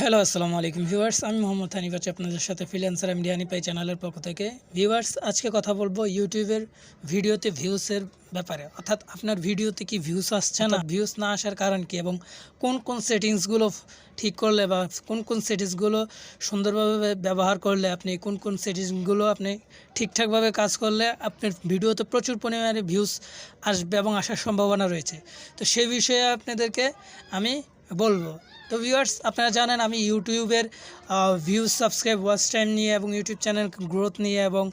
Hello আসসালামু আলাইকুম viewers আমি মোহাম্মদ হানিফ আছি আপনাদের সাথে। ফ্রিল্যান্সার এমডি হানিপাই চ্যানেলের পক্ষ থেকে। ভিউয়ার্স আজকে কথা বলব ইউটিউবের ভিডিওতে ভিউসের ব্যাপারে। অর্থাৎ আপনার ভিডিওতে কি ভিউস আসছে না ভিউস না আসার কারণ কি এবং কোন কোন সেটিংসগুলো ঠিক করলে বা কোন কোন সেটিংসগুলো সুন্দরভাবে ব্যবহার করলে আপনি, কোন কোন সেটিংসগুলো আপনি ঠিকঠাকভাবে কাজ করলে আপনার ভিডিওতে প্রচুর পরিমাণে ভিউস আসবে এবং আসার সম্ভাবনা রয়েছে। তো সেই বিষয়ে আপনাদেরকে আমি বলব। তো ভিউয়ার্স আপনারা জানেন আমি ইউটিউবের ভিউজ সাবস্ক্রাইব ওয়াচ টাইম নিয়ে এবং ইউটিউব চ্যানেল গ্রোথ নিয়ে এবং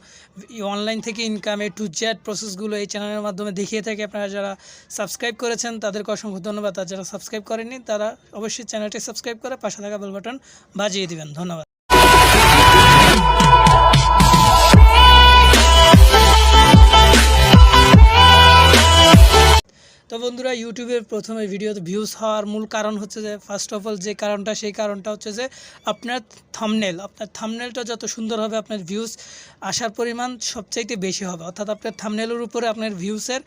অনলাইন থেকে ইনকামে টু জ্যাট প্রসেসগুলো এই চ্যানেলের মাধ্যমে দেখিয়ে থাকি। আপনারা যারা সাবস্ক্রাইব করেছেন, তাদেরকে অসংখ্য ধন্যবাদ। আর যারা সাবস্ক্রাইব করেননি, তারা অবশ্যই চ্যানেলটি সাবস্ক্রাইব করে পাশে থাকা বেল বাটন বাজিয়ে দিবেন। ধন্যবাদ। তো বন্ধুরা, ইউটিউবের প্রথমে ভিডিওতে ভিউজ হওয়ার মূল কারণ হচ্ছে যে ফার্স্ট অফ অল যে কারণটা, সেই কারণটা হচ্ছে যে, আপনার থামনেল আপনার থামনেলটা যত সুন্দর হবে, আপনার ভিউজ আসার পরিমাণ সবচাইতে বেশি হবে। অর্থাৎ আপনার থামনেলের উপরে আপনার ভিউসের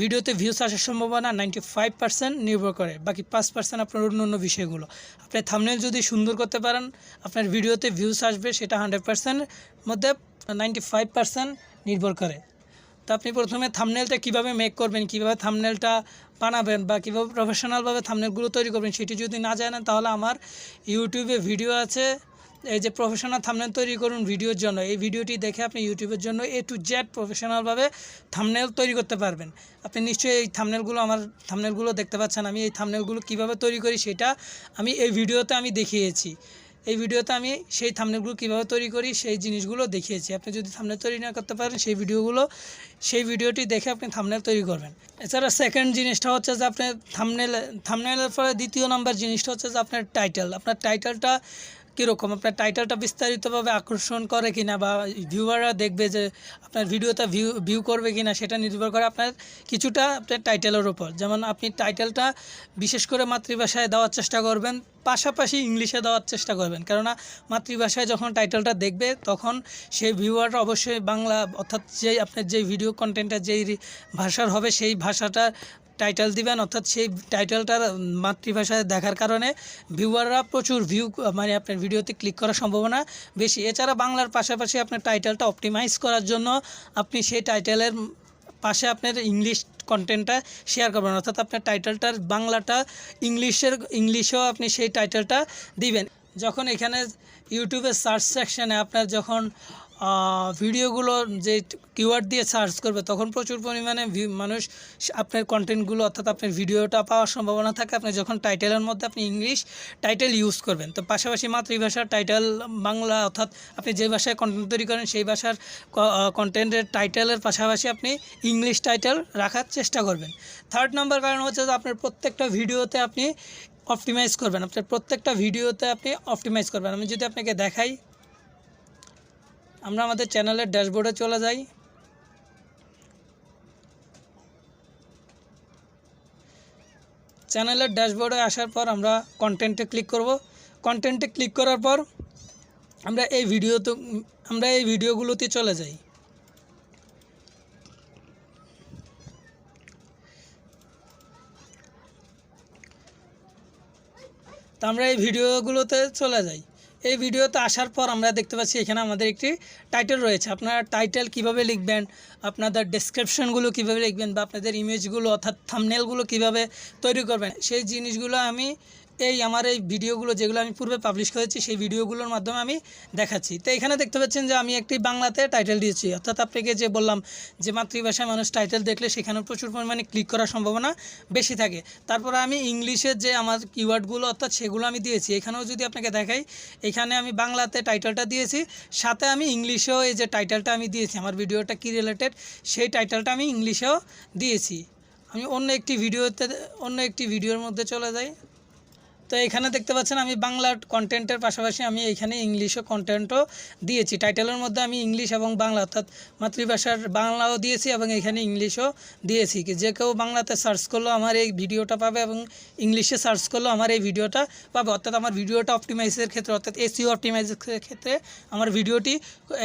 ভিডিওতে ভিউস আসার সম্ভাবনা নাইনটি ফাইভ পার্সেন্ট নির্ভর করে, বাকি পাঁচ পার্সেন্ট আপনার অন্য অন্য বিষয়গুলো। আপনার থামনেল যদি সুন্দর করতে পারেন, আপনার ভিডিওতে ভিউস আসবে, সেটা হান্ড্রেড পার্সেন্টের মধ্যে নাইনটি ফাইভ পার্সেন্ট নির্ভর করে। তো আপনি প্রথমে থামনেলটা কীভাবে মেক করবেন, কীভাবে থামনেলটা বানাবেন বা কীভাবে প্রফেশনালভাবে থামনেলগুলো তৈরি করবেন সেটি যদি না জানেন তাহলে আমার ইউটিউবে ভিডিও আছে। এই যে প্রফেশনাল থামনেল তৈরি করুন ভিডিওর জন্য। এই ভিডিওটি দেখে আপনি ইউটিউবের জন্য এ টু জেড প্রফেশনালভাবে থামনেল তৈরি করতে পারবেন। আপনি নিশ্চয়ই এই থামনেলগুলো আমার থামনেলগুলো দেখতে পাচ্ছেন। আমি এই থামনেলগুলো কীভাবে তৈরি করি সেটা আমি এই ভিডিওতে আমি দেখিয়েছি। এই ভিডিওতে আমি সেই থামনেলগুলো কীভাবে তৈরি করি, সেই জিনিসগুলো দেখিয়েছি। আপনি যদি থামনেল তৈরি না করতে পারেন, সেই ভিডিওগুলো, সেই ভিডিওটি দেখে আপনি থামনেল তৈরি করবেন। এছাড়া সেকেন্ড জিনিসটা হচ্ছে যে আপনি থামনেল থামনেলের পরে দ্বিতীয় নাম্বার জিনিসটা হচ্ছে যে আপনার টাইটেল আপনার টাইটেলটা কীরকম? আপনার টাইটেলটা বিস্তারিতভাবে আকর্ষণ করে কিনা বা ভিউয়াররা দেখবে যে আপনার ভিডিওটা ভিউ ভিউ করবে কিনা সেটা নির্ভর করে আপনার কিছুটা আপনার টাইটেলের ওপর যেমন আপনি টাইটেলটা বিশেষ করে মাতৃভাষায় দেওয়ার চেষ্টা করবেন, পাশাপাশি ইংলিশে দেওয়ার চেষ্টা করবেন। কেননা মাতৃভাষায় যখন টাইটেলটা দেখবে, তখন সেই ভিউয়াররা অবশ্যই বাংলা অর্থাৎ যেই আপনার যেই ভিডিও কন্টেন্টটা যেই ভাষার হবে, সেই ভাষাটা টাইটেল দিবেন, অর্থাৎ সেই টাইটেলটার মাতৃভাষায় দেখার কারণে ভিউয়াররা প্রচুর ভিউ মানে আপনার ভিডিওতে ক্লিক করার সম্ভাবনা বেশি। এছাড়া বাংলার পাশাপাশি আপনার টাইটেলটা অপটিমাইজ করার জন্য আপনি সেই টাইটেলের পাশে আপনার ইংলিশ কন্টেন্টটা শেয়ার করবেন। অর্থাৎ আপনার টাইটেলটার বাংলাটা ইংলিশের ইংলিশেও আপনি সেই টাইটেলটা দিবেন। যখন এখানে ইউটিউবের সার্চ সেকশানে আপনার যখন ভিডিওগুলো যে কিওয়ার্ড দিয়ে সার্চ করবে, তখন প্রচুর পরিমাণে মানুষ আপনার কন্টেন্টগুলো অর্থাৎ আপনার ভিডিওটা পাওয়ার সম্ভাবনা থাকে। আপনি যখন টাইটেলের মধ্যে আপনি ইংলিশ টাইটেল ইউজ করবেন, তো পাশাপাশি মাতৃভাষার টাইটেল বাংলা অর্থাৎ আপনি যে ভাষায় কন্টেন্ট তৈরি করেন, সেই ভাষার কন্টেন্টের টাইটেলের পাশাপাশি আপনি ইংলিশ টাইটেল রাখার চেষ্টা করবেন। থার্ড নাম্বার কারণ হচ্ছে যে আপনার প্রত্যেকটা ভিডিওতে আপনি অপটিমাইজ করবেন, আপনার প্রত্যেকটা ভিডিওতে আপনি অপটিমাইজ করবেন। আমি যদি আপনাকে দেখাই আমরা আমাদের চ্যানেলের ড্যাশবোর্ডে চলে যাই। চ্যানেলের ড্যাশবোর্ডে আসার পর আমরা কন্টেন্টে ক্লিক করব। কন্টেন্টে ক্লিক করার পর আমরা এই ভিডিওতে আমরা এই ভিডিওগুলোতে চলে যাই। তো আমরা এই ভিডিওগুলোতে চলে যাই। এই ভিডিওতে আসার পর আমরা দেখতে পাচ্ছি এখানে আমাদের একটি টাইটেল রয়েছে। আপনারা টাইটেল কীভাবে লিখবেন? আপনাদের ডেসক্রিপশনগুলো কীভাবে লিখবেন বা আপনাদের ইমেজগুলো অর্থাৎ থামনেলগুলো কীভাবে তৈরি করবেন, সেই জিনিসগুলো আমি এই আমার এই ভিডিওগুলো যেগুলো আমি পূর্বে পাবলিশ করেছি, সেই ভিডিওগুলোর মাধ্যমে আমি দেখাচ্ছি। তো এখানে দেখতে পাচ্ছেন যে আমি একটি বাংলাতে টাইটেল দিয়েছি। অর্থাৎ আপনাকে যে বললাম যে মাতৃভাষায় মানুষ টাইটেল দেখলে সেখানে প্রচুর পরিমাণে ক্লিক করার সম্ভাবনা বেশি থাকে। তারপরে আমি ইংলিশের যে আমার কিওয়ার্ডগুলো অর্থাৎ সেগুলো আমি দিয়েছি। এখানেও যদি আপনাকে দেখাই, এখানে আমি বাংলাতে টাইটেলটা দিয়েছি, সাথে আমি ইংলিশেও এই যে টাইটেলটা আমি দিয়েছি, আমার ভিডিওটা কী রিলেটেড সেই টাইটেলটা আমি ইংলিশেও দিয়েছি। আমি অন্য একটি ভিডিওতে, অন্য একটি ভিডিওর মধ্যে চলে যাই। তো এখানে দেখতে পাচ্ছেন আমি বাংলা কন্টেন্টের পাশাপাশি আমি এখানে ইংলিশও কন্টেন্টও দিয়েছি। টাইটেলের মধ্যে আমি ইংলিশ এবং বাংলা অর্থাৎ মাতৃভাষার বাংলাও দিয়েছি এবং এখানে ইংলিশও দিয়েছি। যে কেউ বাংলাতে সার্চ করলেও আমার এই ভিডিওটা পাবে এবং ইংলিশে সার্চ করলেও আমার এই ভিডিওটা পাবে। অর্থাৎ আমার ভিডিওটা অপটিমাইজের ক্ষেত্রে অর্থাৎ এসিও অপটিমাইজের ক্ষেত্রে আমার ভিডিওটি,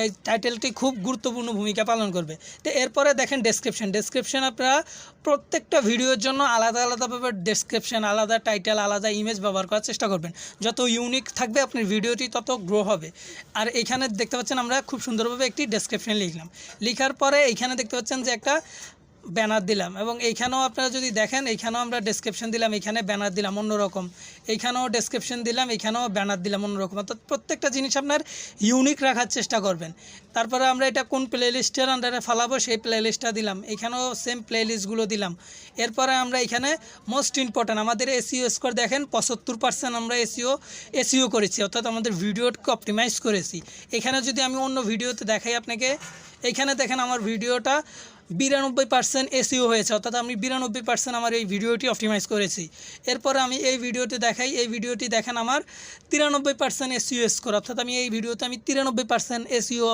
এই টাইটেলটি খুব গুরুত্বপূর্ণ ভূমিকা পালন করবে। তো এরপরে দেখেন ডেসক্রিপশন ডেসক্রিপশন আপনারা প্রত্যেকটা ভিডিওর জন্য আলাদা আলাদাভাবে ডেসক্রিপশন আলাদা টাইটেল আলাদা ইমেজ ব্যবহার করার চেষ্টা করবেন। যত ইউনিক থাকবে আপনার ভিডিওটি তত গ্রো হবে। আর এখানে দেখতে পাচ্ছেন আমরা খুব সুন্দরভাবে একটি ডেসক্রিপশন লিখলাম। লিখার পরে এখানে দেখতে পাচ্ছেন যে একটা ব্যানার দিলাম এবং এইখানেও আপনারা যদি দেখেন, এইখানেও আমরা ডেসক্রিপশন দিলাম এখানে ব্যানার দিলাম অন্যরকম। এইখানেও ডেসক্রিপশন দিলাম এখানেও ব্যানার দিলাম অন্যরকম। অর্থাৎ প্রত্যেকটা জিনিস আপনার ইউনিক রাখার চেষ্টা করবেন। তারপরে আমরা এটা কোন প্লে লিস্টের আন্ডারে ফালাবো, সেই প্লে লিস্টটা দিলাম। এখানেও সেম প্লে লিস্টগুলো দিলাম। এরপরে আমরা এখানে মোস্ট ইম্পর্ট্যান্ট আমাদের এসিও স্কোর দেখেন, পঁচাত্তর পার্সেন্ট আমরা এসিও এসিও করেছি। অর্থাৎ আমাদের ভিডিওকে অপটিমাইজ করেছি। এখানে যদি আমি অন্য ভিডিওতে দেখাই আপনাকে, এইখানে দেখেন আমার ভিডিওটা বিরানব্বই পার্সেন্ট এসিও হয়েছে, অর্থাৎ আমি বিরানব্বই পার্সেন্ট আমার এই ভিডিওটি অপটিমাইজ করেছি। এরপরে আমি এই ভিডিওটি দেখাই, এই ভিডিওটি দেখেন আমার তিরানব্বই পার্সেন্ট এসিও স্কোর অর্থাৎ আমি এই ভিডিওতে আমি তিরানব্বই পার্সেন্ট এসিও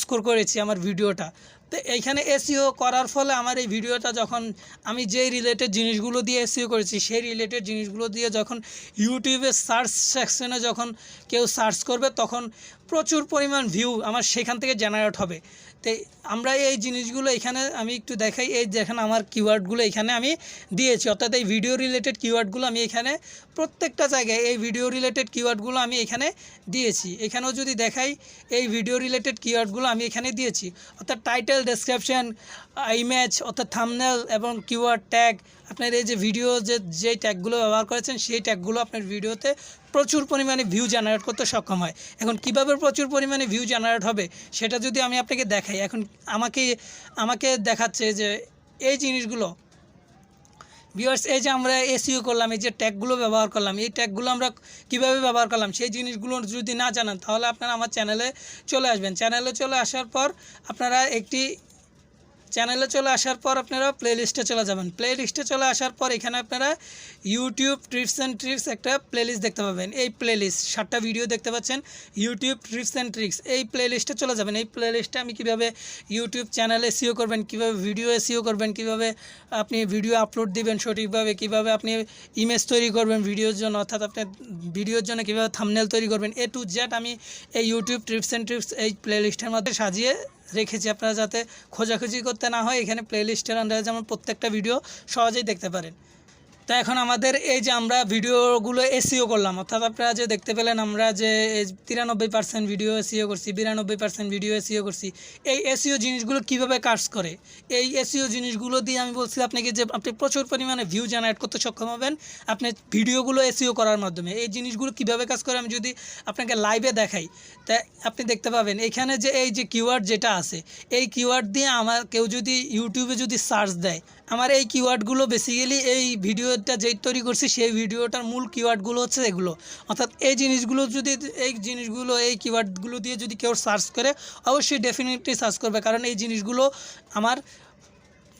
স্কোর করেছি আমার ভিডিওটা। তো এইখানে এসিও করার ফলে আমার এই ভিডিওটা যখন আমি যেই রিলেটেড জিনিসগুলো দিয়ে এসিও করেছি, সেই রিলেটেড জিনিসগুলো দিয়ে যখন ইউটিউবে সার্চ সেকশনে যখন কেউ সার্চ করবে, তখন প্রচুর পরিমাণ ভিউ আমার সেখান থেকে জেনারেট হবে। তো আমরা এই জিনিসগুলো এখানে আমি একটু দেখাই, এই দেখেন আমার কিওয়ার্ডগুলো এখানে আমি দিয়েছি। অর্থাৎ এই ভিডিও রিলেটেড কিওয়ার্ডগুলো আমি এখানে প্রত্যেকটা জায়গায় এই ভিডিও রিলেটেড কিওয়ার্ডগুলো আমি এখানে দিয়েছি। এখানেও যদি দেখাই, এই ভিডিও রিলেটেড কিওয়ার্ডগুলো আমি এখানে দিয়েছি। অর্থাৎ টাইটেল ডেসক্রিপশন ইমেজ অর্থাৎ থামনেল এবং কিওয়ার্ড ট্যাগ আপনার এই যে ভিডিও যে, যেই ট্যাগগুলো ব্যবহার করেছেন, সেই ট্যাগগুলো আপনার ভিডিওতে প্রচুর পরিমাণে ভিউ জেনারেট করতে সক্ষম হয়। এখন কীভাবে প্রচুর পরিমাণে ভিউ জেনারেট হবে, সেটা যদি আমি আপনাকে দেখাই, এখন আমাকে আমাকে দেখাচ্ছে যে এই জিনিসগুলো ভিউয়ার্স এই যে আমরা এসিও করলাম, এই যে ট্যাগগুলো ব্যবহার করলাম, এই ট্যাগগুলো আমরা কীভাবে ব্যবহার করলাম, সেই জিনিসগুলো যদি না জানান, তাহলে আপনারা আমার চ্যানেলে চলে আসবেন। চ্যানেলে চলে আসার পর আপনারা একটি চ্যানেলে চলে আসার পর আপনারা প্লে লিস্টে চলে যাবেন। প্লে লিস্টে চলে আসার পর এখানে আপনারা ইউটিউব ট্রিপস অ্যান্ড ট্রিক্স একটা প্লে লিস্ট দেখতে পাবেন। এই প্লে লিস্ট সাতটা ভিডিও দেখতে পাচ্ছেন। ইউটিউব ট্রিপস অ্যান্ড ট্রিক্স এই প্লে লিস্টে চলে যাবেন। এই প্লে লিস্টে আমি কীভাবে ইউটিউব চ্যানেলে সিও করবেন, কীভাবে ভিডিও এসিও করবেন, কীভাবে আপনি ভিডিও আপলোড দিবেন সঠিকভাবে, কীভাবে আপনি ইমেজ তৈরি করবেন ভিডিওর জন্য, অর্থাৎ আপনার ভিডিওর জন্য কীভাবে থামনেল তৈরি করবেন এ টু জেড আমি এই ইউটিউব ট্রিপস অ্যান্ড ট্রিপস এই প্লে লিস্টের মধ্যে সাজিয়ে রেখেছি আপনারা যাতে খোঁজাখুঁজি করতে না হয়, এখানে প্লে লিস্টের আন্ডারে যেমন প্রত্যেকটা ভিডিও সহজেই দেখতে পারেন। তো এখন আমাদের এই যে আমরা ভিডিওগুলো এসিও করলাম, অর্থাৎ আপনারা যে দেখতে পেলেন আমরা যে তিরানব্বই পার্সেন্ট ভিডিও এসিও করছি, বিরানব্বই পার্সেন্ট ভিডিও এসিও করছি, এই এসিও জিনিসগুলো কীভাবে কাজ করে? এই এসিও জিনিসগুলো দিয়ে আমি বলছি আপনাকে যে আপনি প্রচুর পরিমাণে ভিউ জেনারেট করতে সক্ষম হবেন, আপনি ভিডিওগুলো এসিও করার মাধ্যমে। এই জিনিসগুলো কীভাবে কাজ করে আমি যদি আপনাকে লাইভে দেখাই, তা আপনি দেখতে পাবেন, এখানে যে এই যে কিওয়ার্ড যেটা আছে, এই কিওয়ার্ড দিয়ে আমার কেউ যদি ইউটিউবে যদি সার্চ দেয়, আমার এই কিওয়ার্ডগুলো বেসিক্যালি এই ভিডিওটা যেই তৈরি করছি, সেই ভিডিওটার মূল কিওয়ার্ডগুলো হচ্ছে এগুলো। অর্থাৎ এই জিনিসগুলো যদি, এই জিনিসগুলো, এই কিওয়ার্ডগুলো দিয়ে যদি কেউ সার্চ করে, অবশ্যই ডেফিনেটলি সার্চ করবে। কারণ এই জিনিসগুলো আমার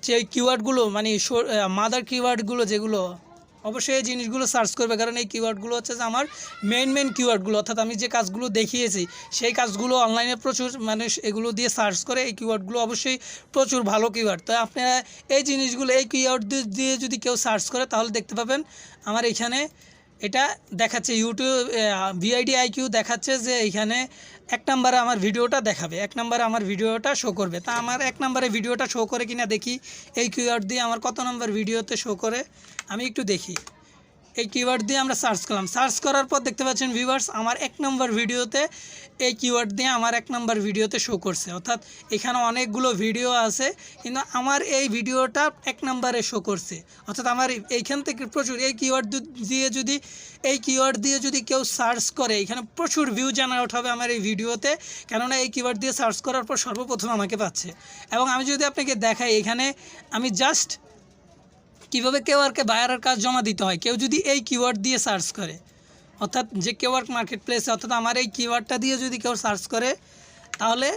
যে কিওয়ার্ডগুলো মানে মাদার কিওয়ার্ডগুলো যেগুলো অবশ্যই এই জিনিসগুলো সার্চ করবে, কারণ এই কিওয়ার্ডগুলো হচ্ছে যে আমার মেন মেন কিওয়ার্ডগুলো অর্থাৎ আমি যে কাজগুলো দেখিয়েছি, সেই কাজগুলো অনলাইনে প্রচুর মানুষ এগুলো দিয়ে সার্চ করে, এই কিওয়ার্ডগুলো অবশ্যই প্রচুর ভালো কিওয়ার্ড তো আপনারা এই জিনিসগুলো, এই কিওয়ার্ড দিয়ে যদি কেউ সার্চ করে, তাহলে দেখতে পাবেন, আমার এখানে এটা দেখাচ্ছে ইউটিউব ভিআইডি আইকিউ দেখাচ্ছে যে এখানে এক নম্বরে আমার ভিডিওটা দেখাবে, এক নম্বরে আমার ভিডিওটা শো করবে। তা আমার এক নম্বরে ভিডিওটা শো করে কিনা দেখি, এই কিউআর দিয়ে আমার কত নম্বর ভিডিওতে শো করে, আমি একটু দেখি। এই কিওয়ার্ড দিয়ে আমরা সার্চ করলাম। সার্চ করার পর দেখতে পাচ্ছেন ভিউয়ার্স আমার এক নম্বর ভিডিওতে এই কিওয়ার্ড দিয়ে আমার এক নম্বর ভিডিওতে শো করছে। অর্থাৎ এখানে অনেকগুলো ভিডিও আছে, কিন্তু আমার এই ভিডিওটা এক নম্বরে শো করছে। অর্থাৎ আমার এইখান থেকে প্রচুর, এই কিওয়ার্ড দিয়ে যদি এই কিওয়ার্ড দিয়ে যদি কেউ সার্চ করে, এখানে প্রচুর ভিউ জেনারেট হবে আমার এই ভিডিওতে কেননা এই কিওয়ার্ড দিয়ে সার্চ করার পর সর্বপ্রথম আমাকে পাচ্ছে। এবং আমি যদি আপনাকে দেখাই, এখানে আমি জাস্ট কীভাবে কেওয়ার্কে বায়ারের কাজ জমা দিতে হয়? কেউ যদি এই কিওয়ার্ড দিয়ে সার্চ করে, অর্থাৎ যে কেওয়ার্ক মার্কেট প্লেসে অর্থাৎ আমার এই কিওয়ার্ডটা দিয়ে যদি কেউ সার্চ করে, তাহলে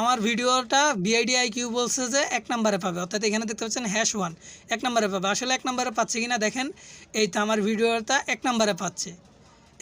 আমার ভিডিওটা বিআইডিআই কিউ বলছে যে এক নম্বরে পাবে। অর্থাৎ এখানে দেখতে পাচ্ছেন হ্যাশ ওয়ান এক নম্বরে পাবে। আসলে এক নম্বরে পাচ্ছে কিনা দেখেন, এই তো আমার ভিডিওটা এক নম্বরে পাচ্ছে।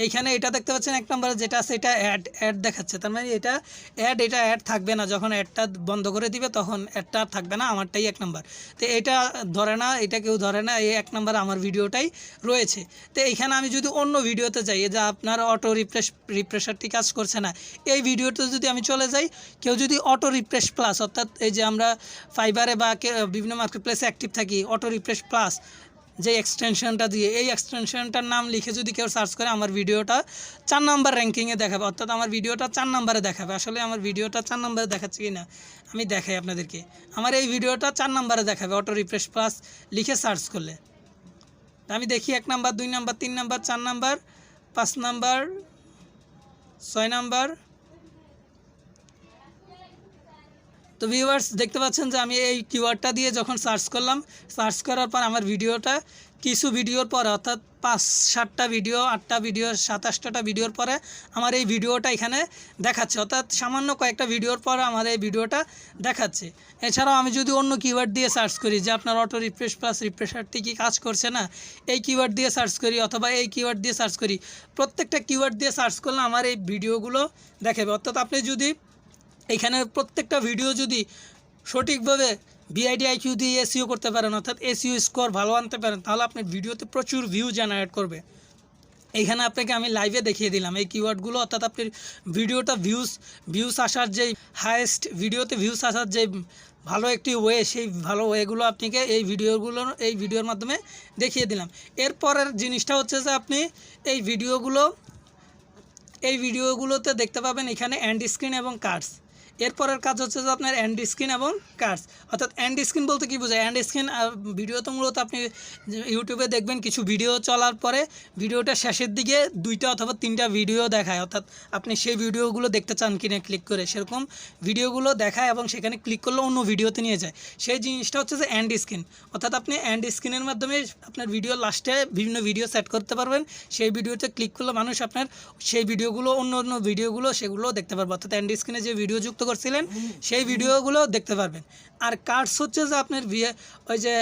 এইখানে এটা দেখতে পাচ্ছেন, এক নম্বরে যেটা আছে এটা অ্যাড অ্যাড দেখাচ্ছে। তার মানে এটা অ্যাড এটা অ্যাড থাকবে না। যখন অ্যাডটা বন্ধ করে দিবে, তখন অ্যাডটা আর থাকবে না, আমারটাই এক নম্বর। তো এটা ধরে না, এটা কেউ ধরে না, এই এক নম্বর আমার ভিডিওটাই রয়েছে। তো এইখানে আমি যদি অন্য ভিডিওতে যাই যে আপনার অটো রিফ্রেশ রিফ্রেশারটি কাজ করছে না, এই ভিডিওতে যদি আমি চলে যাই, কেউ যদি অটো রিফ্রেশ প্লাস অর্থাৎ এই যে আমরা ফাইবারে বা বিভিন্ন মার্কেট প্লেসে অ্যাক্টিভ থাকি অটো রিফ্রেশ প্লাস যে এক্সটেনশনটা দিয়ে, এই এক্সটেনশনটার নাম লিখে যদি কেউ সার্চ করে, আমার ভিডিওটা চার নাম্বার র্যাঙ্কিংয়ে দেখাবে, অর্থাৎ আমার ভিডিওটা চার নাম্বারে দেখাবে। আসলে আমার ভিডিওটা চার নাম্বারে দেখাচ্ছে কি না আমি দেখাই আপনাদেরকে। আমার এই ভিডিওটা চার নাম্বারে দেখাবে অটো রিফ্রেশ প্লাস লিখে সার্চ করলে। আমি দেখি এক নাম্বার দুই নাম্বার তিন নাম্বার চার নাম্বার পাঁচ নাম্বার ছয় নাম্বার তো ভিউয়ার্স দেখতে পাচ্ছেন যে আমি এই কিওয়ার্ডটা দিয়ে যখন সার্চ করলাম সার্চ করার পর আমার ভিডিওটা কিছু ভিডিওর পরে, অর্থাৎ পাঁচ, সাতটা ভিডিও আটটা ভিডিও সাতাশটা ভিডিওর পরে আমার এই ভিডিওটা এখানে দেখাচ্ছে। অর্থাৎ সামান্য কয়েকটা ভিডিওর পরে আমার এই ভিডিওটা দেখাচ্ছে। এছাড়াও আমি যদি অন্য কিওয়ার্ড দিয়ে সার্চ করি, যে আপনার অটো রিফ্রেশ প্লাস রিফ্রেশারটি কি কাজ করছে না, এই কিওয়ার্ড দিয়ে সার্চ করি অথবা এই কিওয়ার্ড দিয়ে সার্চ করি, প্রত্যেকটা কিওয়ার্ড দিয়ে সার্চ করলে আমার এই ভিডিওগুলো দেখাবে। অর্থাৎ আপনি যদি এখানে প্রত্যেকটা ভিডিও যদি সঠিকভাবে বিআইডি আইকিউ দিয়ে এসিও করতে পারেন, অর্থাৎ এসিও স্কোর ভালো আনতে পারেন, তাহলে আপনার ভিডিওতে প্রচুর ভিউ জেনারেট করবে। এইখানে আপনাকে আমি লাইভে দেখিয়ে দিলাম, এই কিওয়ার্ডগুলো অর্থাৎ আপনার ভিডিওটা ভিউস ভিউস আসার যেই হায়েস্ট ভিডিওতে ভিউস আসার যে ভালো একটি ওয়ে সেই ভালো ওয়েগুলো আপনাকে এই ভিডিওগুলো এই ভিডিওর মাধ্যমে দেখিয়ে দিলাম। এরপরের জিনিসটা হচ্ছে যে আপনি এই ভিডিওগুলো এই ভিডিওগুলোতে দেখতে পাবেন এখানে এন্ড স্ক্রিন এবং কার্ডস এরপরের কাজ হচ্ছে যে আপনার এন্ড স্ক্রিন এবং কার্ডস অর্থাৎ এন্ড স্ক্রিন বলতে কী বোঝায়? এন্ড স্ক্রিন ভিডিও তো মূলত আপনি ইউটিউবে দেখবেন কিছু ভিডিও চলার পরে ভিডিওটা শেষের দিকে দুইটা অথবা তিনটা ভিডিও দেখায়। অর্থাৎ আপনি সেই ভিডিওগুলো দেখতে চান কিনা ক্লিক করে, সেরকম ভিডিওগুলো দেখায় এবং সেখানে ক্লিক করলে অন্য ভিডিওতে নিয়ে যায়। সেই জিনিসটা হচ্ছে যে এন্ড স্ক্রিন অর্থাৎ আপনি এন্ড স্ক্রিনের মাধ্যমে আপনার ভিডিও লাস্টে বিভিন্ন ভিডিও সেট করতে পারবেন। সেই ভিডিওতে ক্লিক করলে মানুষ আপনার সেই ভিডিওগুলো অন্য অন্য ভিডিওগুলো সেগুলো দেখতে পারবে। অর্থাৎ এন্ড স্ক্রিনে যে ভিডিও যুক্ত করছিলেন সেই ভিডিওগুলো দেখতে পারবেন। আর কার্ডস হচ্ছে যে আপনার ওই যে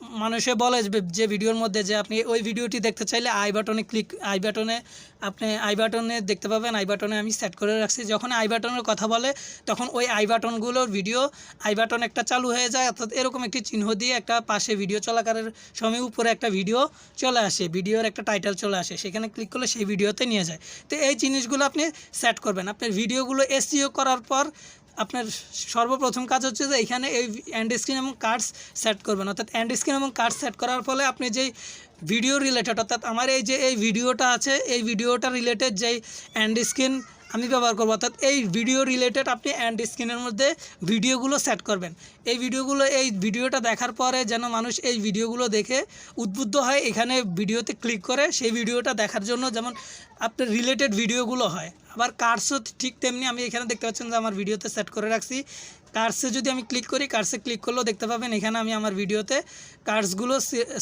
মানুষে বলে যে- ভিডিওর মধ্যে যে আপনি ওই ভিডিওটি দেখতে চাইলে আই বাটনে ক্লিক, আই বাটনে আপনি আই বাটনে দেখতে পাবেন, আই বাটনে আমি সেট করে রাখছি। যখন আই বাটনের কথা বলে, তখন ওই আই বাটনগুলোর ভিডিও, আই বাটন একটা চালু হয়ে যায়, অর্থাৎ এরকম একটি চিহ্ন দিয়ে একটা পাশে ভিডিও চলাকারের সময় উপরে একটা ভিডিও চলে আসে, ভিডিওর একটা টাইটেল চলে আসে, সেখানে ক্লিক করলে সেই ভিডিওতে নিয়ে যায়। তো এই জিনিসগুলো আপনি সেট করবেন। আপনার ভিডিওগুলো এসিও করার পর আপনার সর্বপ্রথম কাজ হচ্ছে যে এখানে এই অ্যান্ড স্ক্রিন এবং কার্ডস সেট করবেন। অর্থাৎ অ্যান্ড স্ক্রিন এবং কার্ডস সেট করার ফলে আপনি যেই ভিডিও রিলেটেড অর্থাৎ আমার এই যে এই ভিডিওটা আছে, এই ভিডিওটা রিলেটেড যেই অ্যান্ড স্ক্রিন আমি ব্যবহার করব, অর্থাৎ এই ভিডিও রিলেটেড আপনি অ্যান্ড স্ক্রিনের মধ্যে ভিডিওগুলো সেট করবেন। এই ভিডিওগুলো এই ভিডিওটা দেখার পরে যেন মানুষ এই ভিডিওগুলো দেখে উদ্বুদ্ধ হয়, এখানে ভিডিওতে ক্লিক করে সেই ভিডিওটা দেখার জন্য যেমন আপনার রিলেটেড ভিডিওগুলো হয়। আবার কার্সও ঠিক তেমনি আমি এখানে দেখতে পাচ্ছেন যে আমার ভিডিওতে সেট করে রাখছি। কার্সে যদি আমি ক্লিক করি কার্সে ক্লিক করলেও দেখতে পাবেন এখানে আমি আমার ভিডিওতে কার্সগুলো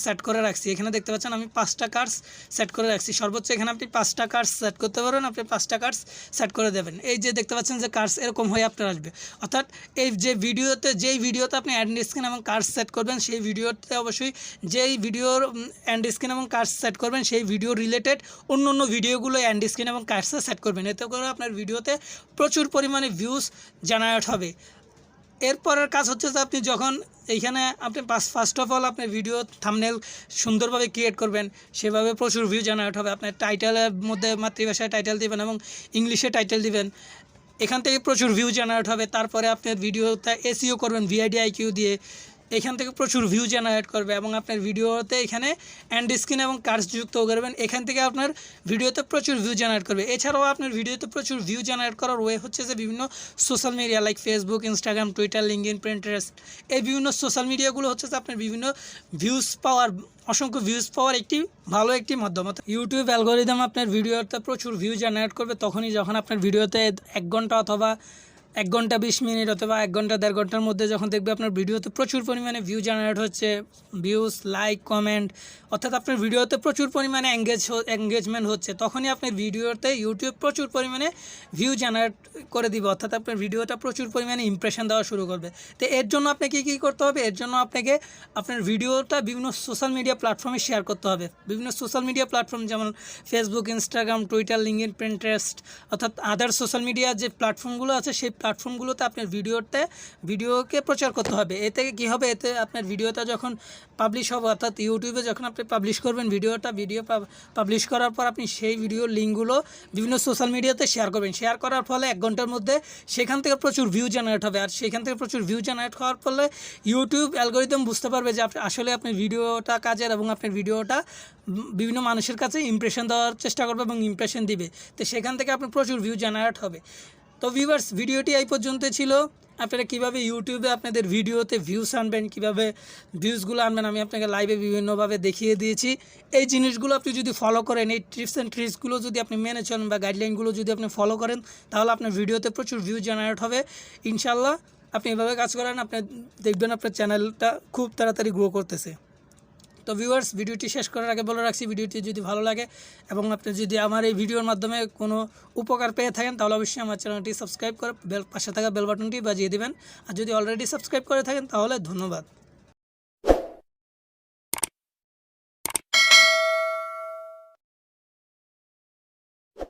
সেট করে রাখছি। এখানে দেখতে পাচ্ছেন আমি পাঁচটা কার্স সেট করে রাখছি। সর্বোচ্চ এখানে আপনি পাঁচটা কার্স সেট করতে পারবেন, আপনি পাঁচটা কার্স সেট করে দেবেন। এই যে দেখতে পাচ্ছেন যে কার্স এরকম হয়ে আপনার আসবে। অর্থাৎ এই যে ভিডিওতে যেই ভিডিওতে আপনি অ্যান্ড স্ক্রিন এবং কার্স সেট করবেন, সেই ভিডিওতে অবশ্যই যেই ভিডিওর অ্যান্ড স্ক্রিন এবং কার্স সেট করবেন, সেই ভিডিও রিলেটেড অন্য অন্য ভিডিওগুলো অ্যান্ড স্ক্রিন এবং কার্সে সেট করবেন। এতে করে আপনার ভিডিওতে প্রচুর পরিমাণে ভিউজ জেনারেট হবে। এরপরের কাজ হচ্ছে যে আপনি যখন এইখানে আপনি ফার্স্ট অফ অল আপনার ভিডিও থামনেল সুন্দরভাবে ক্রিয়েট করবেন, সেভাবে প্রচুর ভিউ জেনারেট হবে। আপনার টাইটেলের মধ্যে মাতৃভাষায় টাইটেল দিবেন এবং ইংলিশে টাইটেল দিবেন। এখান থেকে প্রচুর ভিউ জেনারেট হবে। তারপরে আপনার ভিডিওতে এসিও করবেন ভিআইডি আইকিউ দিয়ে। এখান থেকে প্রচুর ভিউ জেনারেট করবে এবং আপনার ভিডিওতে এখানে অ্যান্ড স্ক্রিন এবং কার্স যুক্ত করবেন। এখান থেকে আপনার ভিডিওতে প্রচুর ভিউ জেনারেট করবে। এছাড়াও আপনার ভিডিওতে প্রচুর ভিউ জেনারেট করার ওয়ে হচ্ছে যে বিভিন্ন social media like Facebook Instagram Twitter LinkedIn Pinterest এই বিভিন্ন সোশ্যাল মিডিয়াগুলো হচ্ছে যে আপনার বিভিন্ন ভিউজ পাওয়ার, অসংখ্য ভিউজ পাওয়ার একটি ভালো একটি মাধ্যম। ইউটিউব অ্যালগোরিদম আপনার ভিডিওতে প্রচুর ভিউ জেনারেট করবে। তখনই যখন আপনার ভিডিওতে এক ঘণ্টা অথবা এক ঘণ্টা বিশ মিনিট অথবা এক ঘণ্টা দেড় ঘণ্টার মধ্যে যখন দেখবে আপনার ভিডিওতে প্রচুর পরিমাণে ভিউ জেনারেট হচ্ছে ভিউজ লাইক কমেন্ট অর্থাৎ আপনার ভিডিওতে প্রচুর পরিমাণে এঙ্গেজ এঙ্গেজমেন্ট হচ্ছে, তখনই আপনার ভিডিওতে ইউটিউব প্রচুর পরিমাণে ভিউ জেনারেট করে দিবে, অর্থাৎ আপনার ভিডিওটা প্রচুর পরিমাণে ইমপ্রেশন দেওয়া শুরু করবে। তো এর জন্য আপনাকে কী করতে হবে? এর জন্য আপনাকে আপনার ভিডিওটা বিভিন্ন সোশ্যাল মিডিয়া প্ল্যাটফর্মে শেয়ার করতে হবে। বিভিন্ন সোশ্যাল মিডিয়া প্ল্যাটফর্ম যেমন Facebook Instagram Twitter LinkedIn Pinterest অর্থাৎ আদার সোশ্যাল মিডিয়ার যে প্ল্যাটফর্মগুলো আছে, সেই প্ল্যাটফর্মগুলোতে আপনার ভিডিওতে, ভিডিওকে প্রচার করতে হবে। এতে কী হবে? এতে আপনার ভিডিওটা যখন পাবলিশ হবে, অর্থাৎ ইউটিউবে যখন আপনি পাবলিশ করবেন, ভিডিওটা ভিডিও পাবলিশ করার পর আপনি সেই ভিডিওর লিঙ্কগুলো বিভিন্ন সোশ্যাল মিডিয়াতে শেয়ার করবেন। শেয়ার করার ফলে এক ঘণ্টার মধ্যে সেখান থেকে প্রচুর ভিউ জেনারেট হবে। আর সেখান থেকে প্রচুর ভিউ জেনারেট হওয়ার ফলে ইউটিউব অ্যালগোরিদম বুঝতে পারবে যে আসলে আপনার ভিডিওটা কাজের এবং আপনার ভিডিওটা বিভিন্ন মানুষের কাছে ইমপ্রেশন দেওয়ার চেষ্টা করবে এবং ইমপ্রেশন দিবে। তো সেখান থেকে আপনার প্রচুর ভিউ জেনারেট হবে। তো ভিউয়ার্স ভিডিওটি এই পর্যন্ত ছিল। আপনারা কীভাবে ইউটিউবে আপনাদের ভিডিওতে ভিউস আনবেন, কীভাবে ভিউসগুলো আনবেন, আমি আপনাকে লাইভে বিভিন্নভাবে দেখিয়ে দিয়েছি। এই জিনিসগুলো আপনি যদি ফলো করেন, এই টিপস অ্যান্ড ট্রিক্সগুলো যদি আপনি মেনে চলেন বা গাইডলাইনগুলো যদি আপনি ফলো করেন, তাহলে আপনার ভিডিওতে প্রচুর ভিউ জেনারেট হবে। ইনশাল্লাহ আপনি এভাবে কাজ করেন, আপনি দেখবেন আপনার চ্যানেলটা খুব তাড়াতাড়ি গ্রো করতেছে। তো ভিউয়ার্স ভিডিওটি শেষ করার আগে বলে রাখছি, ভিডিওটি যদি ভালো লাগে এবং আপনি যদি আমার এই ভিডিওর মাধ্যমে কোনো উপকার পেয়ে থাকেন, তাহলে অবশ্যই আমার চ্যানেলটি সাবস্ক্রাইব করে বেল পাশে থাকা বেল বাটনটি বাজিয়ে দেবেন। আর যদি অলরেডি সাবস্ক্রাইব করে থাকেন, তাহলে ধন্যবাদ।